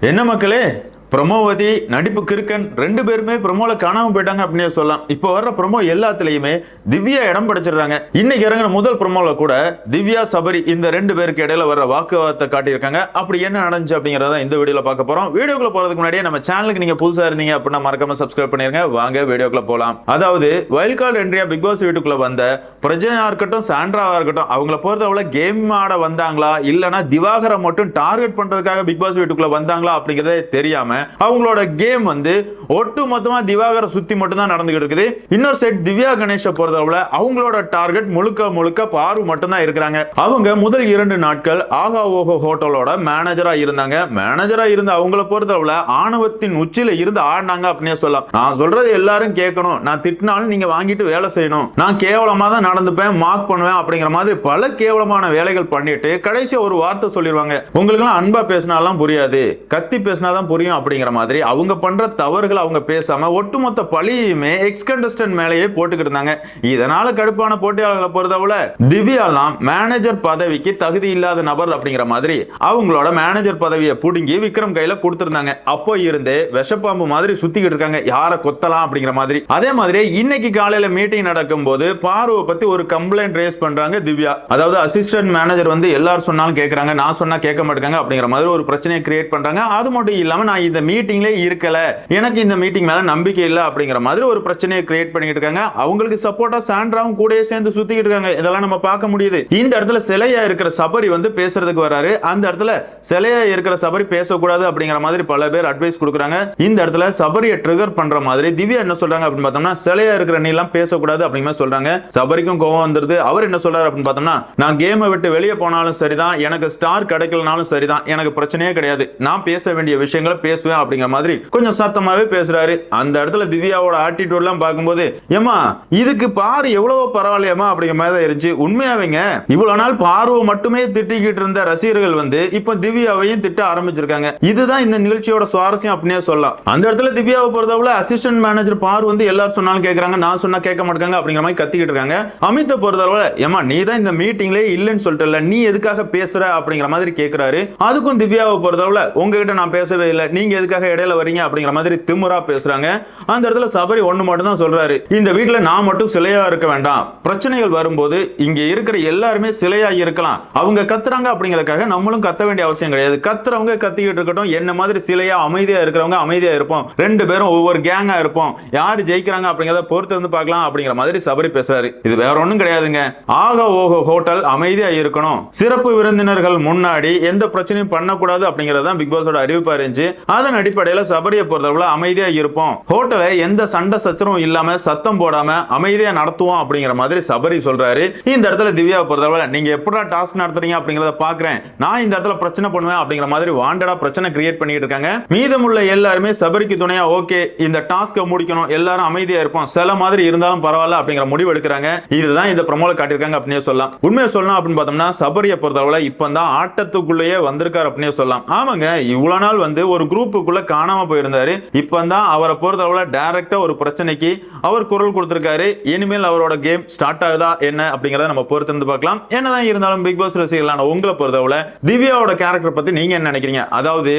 என்ன மக்களே? பிரமோவதி நடிப்பு கிருக்கன் ரெண்டு பேருமே ப்ரமோல காணாம போயிட்டாங்க அப்படின்னு சொல்லலாம். இப்போ வர்ற ப்ரமோ எல்லாத்துலயுமே திவ்யா இடம் படிச்சிடுறாங்க. இன்னைக்கு இறங்கின முதல் ப்ரமோல கூட திவ்யா சபரி இந்த ரெண்டு பேருக்கு இடையில வர வாக்குவாதத்தை காட்டியிருக்காங்க. அப்படி என்ன நடந்துச்சு அப்படிங்கறத இந்த வீடியோல பார்க்க போறோம். வீடியோக்குள்ள போறதுக்கு முன்னாடியே நம்ம சேனலுக்கு நீங்க புதுசா இருந்தீங்க அப்படின்னா மறக்காம சப்ஸ்கிரைப் பண்ணிருங்க. வாங்க வீடியோக்குள்ள போலாம். அதாவது வைல்ட் கார்டு என்ட்ரியா பிக் பாஸ் வீட்டுக்குள்ள வந்த பிரஜனையாக இருக்கட்டும் சாண்ட்ராவா இருக்கட்டும் அவங்கள பொறுத்தவரை கேம் ஆட வந்தாங்களா? இல்லைன்னா திவாகரை மட்டும் டார்கெட் பண்றதுக்காக பிக் பாஸ் வீட்டுக்குள்ள வந்தாங்களா அப்படிங்கறதே தெரியாம அவங்களோட கேம் வந்து ஒட்டு மொத்தமா திவாகர சுத்தி மட்டும்தான் நடந்துகிட்டு இருக்குது. இன்னொரு செட் திவ்யா கணேஷை பொறுத்தளவுல அவங்களோட டார்கெட் முழுக்க முழுக்க பாரு மட்டும்தான் இருக்கிறாங்க. அவங்க முதல் இரண்டு நாட்கள் ஆகா ஓஹோ ஹோட்டலோட மேனேஜரா இருந்தாங்க. மேனேஜரா இருந்த அவங்கள பொறுத்தளவுல ஆணவத்தின் உச்சியில இருந்து ஆடினாங்க அப்படின்னே சொல்லலாம். நான் சொல்றது எல்லாரும் கேட்கணும். நான் திட்டினாலும் நீங்க வாங்கிட்டு வேலை செய்யணும். நான் கேவலமா தான் நடந்துப்பேன் மார்க் பண்ணுவேன் அப்படிங்கிற மாதிரி பல கேவலமான வேலைகள் பண்ணிட்டு கடைசியா ஒரு வார்த்தை சொல்லிடுவாங்க. உங்களுக்கு எல்லாம் அன்பா பேசினாலாம் புரியாது. கத்தி பேசினாதான் புரியும் அப்படிங்கிற மாதிரி அவங்க பண்ற தவறுகளை அவங்க பேசாம ஒட்டுமொத்த பழியுமே எக்ஸ் கண்டஸ்டன்ட் மேலேயே போட்டுக்கிட்டு இருந்தாங்க. இதனால கடுப்பான போட்டியாளர்களை பொறுத்தவரை திவ்யாலாம் மேனேஜர் பதவிக்கு தகுதி இல்லாத நபர் அப்படிங்கிற மாதிரி அவங்களோட மேனேஜர் பதவியை புடுங்கி விக்ரம் கையில கொடுத்திருந்தாங்க. அப்போ இருந்தே விஷப்பாம்பு மாதிரி சுத்திக்கிட்டு இருக்காங்க. யாரை கொத்தலாம் அப்படிங்கிற மாதிரி. அதே மாதிரி இன்னைக்கு காலையில மீட்டிங் நடக்கும் போது பார்வை பத்தி ஒரு கம்ப்ளைண்ட் ரேஸ் பண்றாங்க திவ்யா. அதாவது அசிஸ்டன்ட் மேனேஜர் வந்து எல்லாரும் சொன்னாலும் கேட்கறாங்க நான் சொன்னா கேட்க மாட்டேங்க அப்படிங்கிற மாதிரி ஒரு பிரச்சனையை கிரியேட் பண்றாங்க. அது மட்டும் இல்லாம நான் இந்த இருக்கல. எனக்கு இந்த மீட்டிங் மேல நம்பிக்கை இல்லை அப்படிங்கிற மாதிரி ஒரு பிரச்சனையை கிரியேட் பண்ணிட்டு இருக்காங்க. அவங்களுக்கு சப்போர்ட்டா சாண்ட்ராவும் கூடயே சேர்ந்து சுத்திக்கிட்டு இருக்காங்க. இதெல்லாம் நம்ம பார்க்க முடியுது. இந்த இடத்துல சிலையா இருக்கிற சபரி வந்து பேசுறதுக்கு வராரு. அந்த இடத்துல சிலையா இருக்கிற சபரி பேசக்கூடாது அப்படிங்கிற மாதிரி பல பேர் அட்வைஸ் கொடுக்குறாங்க. இந்த இடத்துல சபரியை ட்ரிகர் பண்ற மாதிரி திவ்யா என்ன சொல்றாங்க அப்படின்னு பார்த்தோம்னா சிலையா இருக்கிற நீ எல்லாம் பேசக்கூடாது அப்படிங்கிற சொல்றாங்க. சபரிக்கும் கோவம் வந்துருது. அவர் என்ன சொல்றாரு அப்படின்னு பார்த்தோம்னா நான் கேமை விட்டு வெளியே போனாலும் சரிதான். எனக்கு ஸ்டார் கிடைக்கலனாலும் சரிதான். எனக்கு பிரச்சனையே கிடையாது. நான் பேச வேண்டிய விஷயங்களை பேசுவேன். அப்படிங்கிற மாதிரி கொஞ்சம் சத்தமாவே பேசுறாரு. அந்த இடத்துல திவ்யாவோட ஆட்டிடியூட் எல்லாம் பார்க்கும்போது ஏமா இதுக்கு பாரு எவ்வளவு பரவாயில்லையம்மா அப்படிங்கிற மாதிரி தான் இருந்துச்சு. உண்மையாவேங்க இவ்வளவு நாள் பார்வை மட்டுமே திட்டிக்கிட்டு இருந்த ரசிகர்கள் வந்து இப்போ திவ்யாவையும் திட்ட ஆரம்பிச்சிருக்காங்க. இதுதான் இந்த நிகழ்ச்சியோட சுவாரஸ்யம் அப்படின்னே சொல்லலாம். அந்த இடத்துல திவ்யாவை பொறுத்தவரை அசிஸ்டன்ட் மேனேஜர் பார் வந்து எல்லாரும் சொன்னாலும் கேட்கறாங்க நான் சொன்னா கேட்க மாட்டாங்க அப்படிங்கிற மாதிரி கத்திக்கிட்டு இருக்காங்க. அமித்தை பொறுத்தவரை ஏமா நீ தான் இந்த மீட்டிங்லயே இல்லைன்னு சொல்லிட்டு நீ எதுக்காக பேசுற? அப்படிங்கிற மாதிரி கேட்கிறாரு அதுக்கும் திவ்யாவை பொறுத்தவரை உங்ககிட்ட நான் பேசவே இல்லை நீங்க நீங்க எதுக்காக இடையில வரீங்க அப்படிங்கிற மாதிரி திமுறா பேசுறாங்க. அந்த இடத்துல சபரி ஒண்ணு மட்டும் தான் சொல்றாரு. இந்த வீட்டுல நான் மட்டும் சிலையா இருக்க வேண்டாம். பிரச்சனைகள் வரும்போது இங்க இருக்கிற எல்லாருமே சிலையா இருக்கலாம். அவங்க கத்துறாங்க அப்படிங்கறதுக்காக நம்மளும் கத்த வேண்டிய அவசியம் கிடையாது. கத்துறவங்க கத்திக்கிட்டு இருக்கட்டும். என்ன மாதிரி சிலையா அமைதியா இருக்கிறவங்க அமைதியா இருப்போம். ரெண்டு பேரும் ஒவ்வொரு கேங்கா இருப்போம். யார் ஜெயிக்கிறாங்க அப்படிங்கறத பொறுத்து வந்து பார்க்கலாம் அப்படிங்கிற மாதிரி சபரி பேசுறாரு. இது வேற ஒண்ணும் கிடையாதுங்க. ஆக ஓஹோ ஹோட்டல் அமைதியா இருக்கணும். சிறப்பு விருந்தினர்கள் முன்னாடி எந்த பிரச்சனையும் பண்ணக்கூடாது அப்படிங்கறது பிக் பாஸோட அறிவிப்பா இருந்துச்சு. அதன் அடிப்படையில் சபரியை பொறுத்தவரை அமைதியாக இருப்போம். ஹோட்டலை எந்த சண்டை சச்சரவும் இல்லாம சத்தம் போடாம அமைதியாக நடத்துவோம் அப்படிங்கிற மாதிரி சபரி சொல்றாரு. இந்த இடத்துல திவ்யா பொறுத்தவரை நீங்க எப்படா டாஸ்க் நடத்துறீங்க அப்படிங்கிறத பாக்குறேன். நான் இந்த இடத்துல பிரச்சனை பண்ணுவேன் அப்படிங்கிற மாதிரி வாண்டடா பிரச்சனை கிரியேட் பண்ணிட்டு இருக்காங்க. மீதமுள்ள எல்லாருமே சபரிக்கு துணையா ஓகே இந்த டாஸ்க்கை முடிக்கணும். எல்லாரும் அமைதியா இருப்போம். சில மாதிரி இருந்தாலும் பரவாயில்ல அப்படிங்கிற முடிவு எடுக்கிறாங்க. இதுதான் இந்த ப்ரமோல காட்டியிருக்காங்க அப்படின்னு சொல்லலாம். உண்மையை சொல்லணும் அப்படின்னு பார்த்தோம்னா சபரியை பொறுத்தவரை இப்பதான் ஆட்டத்துக்குள்ளேயே வந்திருக்காரு அப்படின்னே சொல்லலாம். ஆமாங்க இவ்வளவு நாள் வந்து ஒரு குரூப் குரூப்புக்குள்ள காணாம போயிருந்தாரு. இப்பதான் அவரை பொறுத்தளவுல டைரக்டா ஒரு பிரச்சனைக்கு அவர் குரல் கொடுத்திருக்காரு. இனிமேல் அவரோட கேம் ஸ்டார்ட் ஆகுதா என்ன அப்படிங்கறத நம்ம பொறுத்திருந்து பார்க்கலாம். என்னதான் இருந்தாலும் பிக் பாஸ் ரசிகர்களான உங்களை பொறுத்தவரை திவ்யாவோட கேரக்டர் பத்தி நீங்க என்ன நினைக்கிறீங்க? அதாவது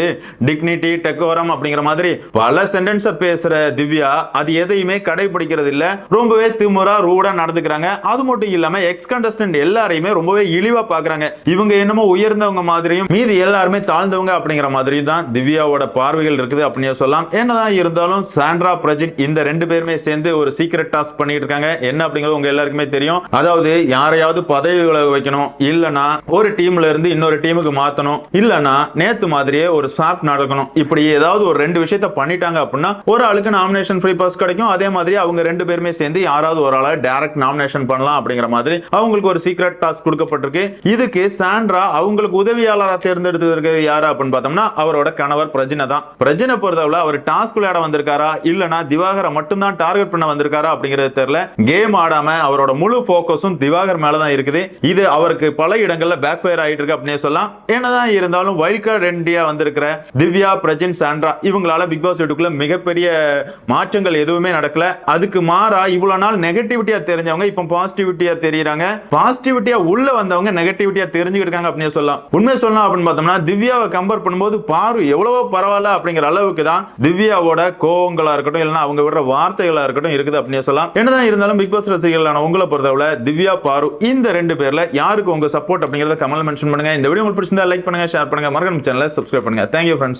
டிக்னிட்டி டெக்கோரம் அப்படிங்கிற மாதிரி பல சென்டென்ஸ பேசுற திவ்யா அது எதையுமே கடைபிடிக்கிறது இல்ல ரொம்பவே திமுறா ரூடா நடந்துக்கிறாங்க. அது மட்டும் இல்லாம எக்ஸ் கண்டஸ்டன்ட் எல்லாரையுமே ரொம்பவே இழிவா பாக்குறாங்க. இவங்க என்னமோ உயர்ந்தவங்க மாதிரியும் மீதி எல்லாருமே தாழ்ந்தவங்க அப்படிங்கிற மாதிரி தான் திவ்யாவோட பார்வைகள் இருக்குது அப்படின்னு சொல்லலாம்? என்னதான் இருந்தாலும் சாண்ட்ரா பிரஜின் இந்த ரெண்டு பேருமே சேர்ந்து ஒரு சீக்ரெட் டாஸ்க் பண்ணிட்டு இருக்காங்க. என்ன அப்படிங்கிறது உங்க எல்லாருக்குமே தெரியும். அதாவது யாரையாவது பதவி விலக வைக்கணும். இல்லனா ஒரு டீம்ல இருந்து இன்னொரு டீமுக்கு மாத்தணும். இல்லனா நேத்து மாதிரியே ஒரு ஸ்வாப் நடக்கணும். இப்படி ஏதாவது ஒரு ரெண்டு விஷயத்த பண்ணிட்டாங்க அப்படின்னா ஒரு ஆளுக்கு நாமினேஷன் ஃப்ரீ பாஸ் கிடைக்கும். அதே மாதிரி அவங்க ரெண்டு பேருமே சேர்ந்து யாராவது ஒரு ஆளை டைரக்ட் நாமினேஷன் பண்ணலாம் அப்படிங்கிற மாதிரி அவங்களுக்கு ஒரு சீக்ரெட் டாஸ்க் கொடுக்கப்பட்டிருக்கு. இதுக்கு சாண்ட்ரா அவங்களுக்கு உதவியாளராக தேர்ந்தெடுத்திருக்கிறது யாரு அப்படின்னு பார்த்தோம்னா அவரோட கணவர் பிரஜின். தான் பிரஜனை பொறுத்தவரை அவர் டாஸ்க் விளையாட வந்திருக்காரா? இல்லனா திவாகரை மட்டும்தான் டார்கெட் பண்ண வந்திருக்காரா அப்படிங்கிறது தெரியல. கேம் ஆடாம அவரோட முழு போக்கஸும் திவாகர் மேல தான் இருக்குது. இது அவருக்கு பல இடங்கள்ல பேக் ஃபயர் ஆயிட்டு இருக்கு அப்படின்னே சொல்லலாம். என்னதான் இருந்தாலும் வைல்ட் கார்டு ரெண்டியா வந்திருக்கிற திவ்யா பிரஜின் சாண்ட்ரா இவங்களால பிக் பாஸ் வீட்டுக்குள்ள மிகப்பெரிய மாற்றங்கள் எதுவுமே நடக்கல. அதுக்கு மாறா இவ்வளவு நாள் நெகட்டிவிட்டியா தெரிஞ்சவங்க இப்போ பாசிட்டிவிட்டியா தெரியுறாங்க. பாசிட்டிவிட்டியா உள்ள வந்தவங்க நெகட்டிவிட்டியா தெரிஞ்சுக்கிட்டு இருக்காங்க அப்படின்னு சொல்லலாம். உண்மை சொல்லலாம் அப்படின்னு பார்த்தோம்னா திவ்யாவை கம்பேர் பண்ணும்போது பாரு எவ்வளவோ பரவாயில்ல அப்படிங்கிற அளவுக்கு தான் திவ்யாவோட கோவங்களா இருக்கட்டும் இல்லைன்னா அவங்க விடுற வார்த்தைகளா இருக்கட்டும் இருக்குது அப்படின்னு சொல்லலாம். என்னதான் இருந்தாலும் பிக் பாஸ் ரசிகர்களான உங்களை பொறுத்தவரை திவ்யா பாரு இந்த ரெண்டு பேர்ல யாருக்கு உங்க சப்போர்ட் அப்படிங்கறத கமெண்ட் மென்ஷன் பண்ணுங்க. இந்த வீடியோ உங்களுக்கு பிடிச்சிருந்தா லைக் பண்ணுங்க ஷேர் பண்ணுங்க. மறக்காம சேனலை சப்ஸ்கிரைப் பண்ணுங்க. Thank you friends